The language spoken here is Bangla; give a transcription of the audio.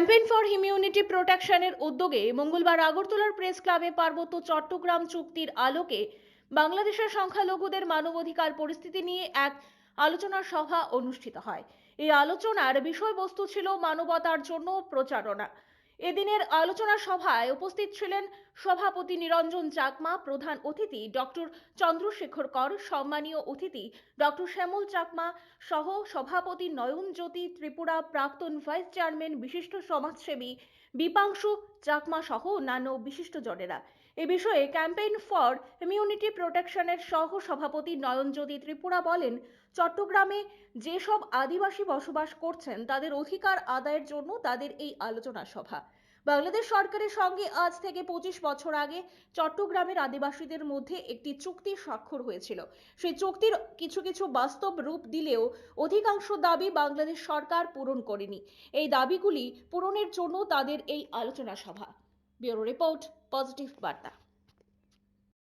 ক্যাম্পেইন ফর ইমিউনিটি প্রোটেকশনের উদ্যোগে মঙ্গলবার আগরতলার প্রেস ক্লাবে পার্বত্য চট্টগ্রাম চুক্তির আলোকে বাংলাদেশের সংখ্যালঘুদের মানবাধিকার পরিস্থিতি নিয়ে এক আলোচনা সভা অনুষ্ঠিত হয়। এই আলোচনার বিষয়বস্তু ছিল মানবতার জন্য প্রচারণা। এদিনের আলোচনা সভায় উপস্থিত ছিলেন সভাপতি নিরঞ্জন চাকমা, প্রধান অতিথি ডক্টর চন্দ্রশেখর কর, সম্মানীয় অতিথি ডক্টর শ্যামল চাকমা সহ সভাপতি নয়নজ্যোতি ত্রিপুরা, প্রাক্তন ভাইস চেয়ারম্যান, বিশিষ্ট সমাজসেবী বিপাংশু চাকমা সহ অন্যান্য বিশিষ্টজনেরা এ বিষয়ে ক্যাম্পেইন ফর ইমিউনিটি প্রোটেকশনের সহ সভাপতি নয়নজ্যোতি ত্রিপুরা বলেন, চট্টগ্রামে যেসব আদিবাসী বসবাস করছেন, তাদের অধিকার আদায়ের জন্য তাদের এই আলোচনা সভা। বাংলাদেশ সরকারের সঙ্গে আজ থেকে পঁচিশ বছর আগে চট্টগ্রামের আদিবাসীদের মধ্যে একটি চুক্তি স্বাক্ষর হয়েছিল। সেই চুক্তির কিছু কিছু বাস্তব রূপ দিলেও অধিকাংশ দাবি বাংলাদেশ সরকার পূরণ করেনি। এই দাবিগুলি পূরণের জন্য তাদের এই আলোচনা সভা। ব্যুরো রিপোর্ট, পজিটিভ বার্তা।